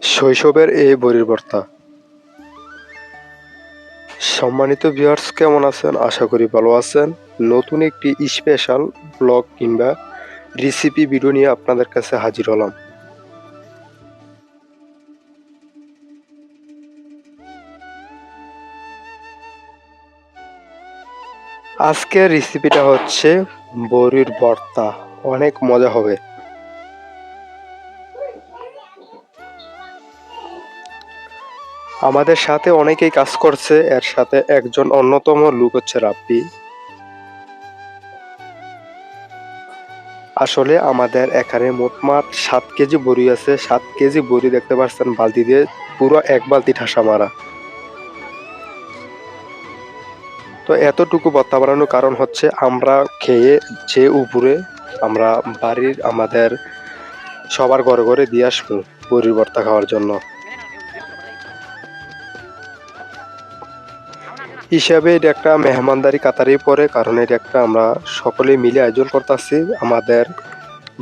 শৈশবের এই বড়ির ভর্তা সম্মানিত ভিউয়ার্স কেমন আছেন? আশা করি ভালো আছেন। নতুন একটি স্পেশাল ব্লগ কিংবা রেসিপি ভিডিও নিয়ে আপনাদের কাছে হাজির হলাম। আজকের রেসিপিটা হচ্ছে বড়ির ভর্তা অনেক মজা হবে। আমাদের সাথে অনেকেই কাজ করছে, এর সাথে একজন অন্যতম লোক হচ্ছে রাব্বি। আসলে আমাদের এখানে মোটমাট সাত কেজি বড়ি আছে, সাত কেজি বড়ি দেখতে পাচ্ছেন, বালতি দিয়ে পুরো এক বালতি ঠাসা মারা। তো এতটুকু ভর্তা বানানোর কারণ হচ্ছে আমরা খেয়ে যে উপরে আমরা বাড়ির আমাদের সবার ঘরে ঘরে দিয়ে আসব, বড়ির ভর্তা খাওয়ার জন্য। হিসাবে এটা একটা মেহমানদারি কাতারেই পড়ে, কারণ এটা একটা আমরা সকলে মিলে আয়োজন করতেছি। আমাদের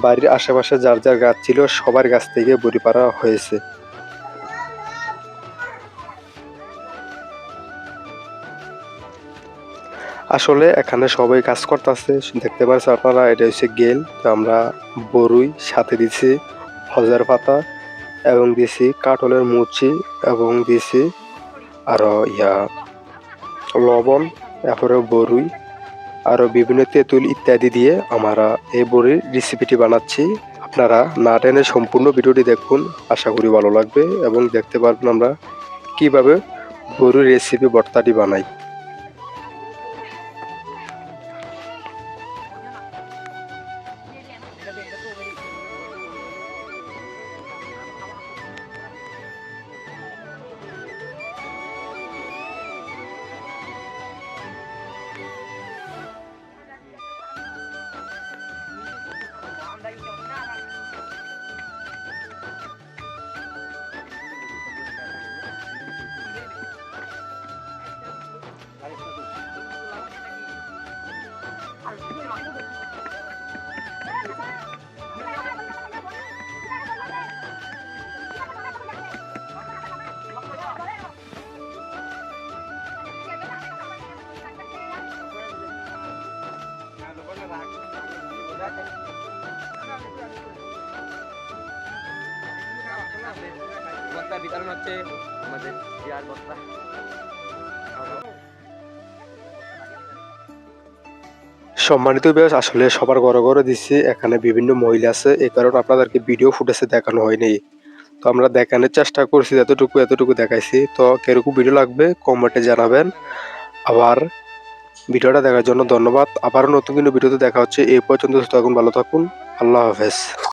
বাড়ির আশেপাশে যার যার গাছ ছিল, সবার গাছ থেকে বড়ি পাড়া হয়েছে। আসলে এখানে সবাই কাজ করতেছে। দেখতে পাচ্ছেন আপনারা, এটা হচ্ছে গেল। তো আমরা বরুই, সাথে দিছি হজার পাতা, এবং দিছি কাটলের মুচি, এবং দিছি আরও ইয়া লবণ এরপরে বরুই আরও বিভিন্ন তেঁতুল ইত্যাদি দিয়ে আমরা এই বড়ির রেসিপিটি বানাচ্ছি। আপনারা না টেনে সম্পূর্ণ ভিডিওটি দেখুন, আশা করি ভালো লাগবে এবং দেখতে পারবেন আমরা কীভাবে বড়ির রেসিপি বর্তাটি বানাই। বস্তা বিতরণ হচ্ছে আমাদের বিয়ার বস্তা। সম্মানিত বেশ আসলে সবার ঘরে ঘরে দিচ্ছি এখানে বিভিন্ন মহিলা আছে এই কারণে আপনাদেরকে ভিডিও ফুটেজে দেখানো হয়নি। তো আমরা দেখানোর চেষ্টা করছি এতটুকু এতটুকু দেখাইছি। তো কেরকম ভিডিও লাগবে কমেন্টে জানাবেন। আবার ভিডিওটা দেখার জন্য ধন্যবাদ। আবারও নতুন কোনো ভিডিওতে দেখা হচ্ছে, এই পর্যন্ত থাকুন, ভালো থাকুন। আল্লাহ হাফেজ।